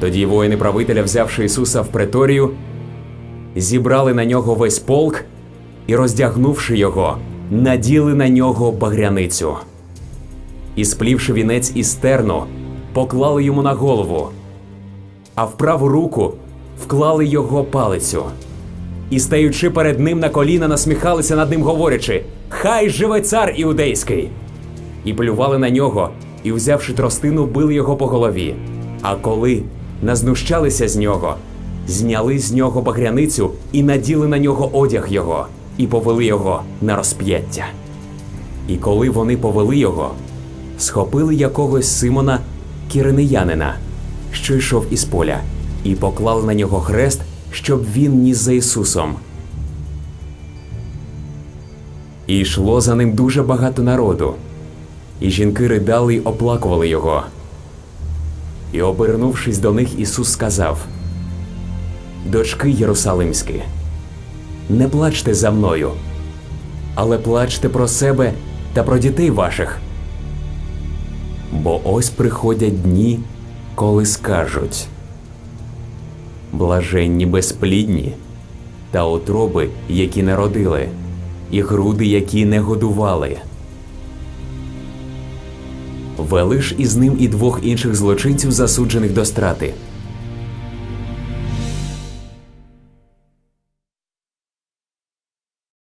Тоді воїни правителя, взявши Ісуса в преторію, зібрали на нього весь полк і, роздягнувши його, наділи на нього багряницю. І, сплівши вінець із терну, поклали йому на голову, а в праву руку вклали його палицю. І, стаючи перед ним на коліна, насміхалися над ним, говорячи: Хай живе цар іудейський! І плювали на нього, і, взявши тростину, били його по голові. А коли назнущалися з нього, зняли з нього багряницю і наділи на нього одяг його, і повели його на розп'яття. І коли вони повели його, схопили якогось Симона Киринеянина, що йшов із поля, і поклали на нього хрест, щоб він ніс за Ісусом. І йшло за ним дуже багато народу, і жінки ридали й оплакували його. І, обернувшись до них, Ісус сказав: Дочки Єрусалимські, не плачте за мною, але плачте про себе та про дітей ваших. Бо ось приходять дні, коли скажуть блаженні безплідні, та утроби, які не родили, і груди, які не годували. Вели ж із ним і двох інших злочинців, засуджених до страти,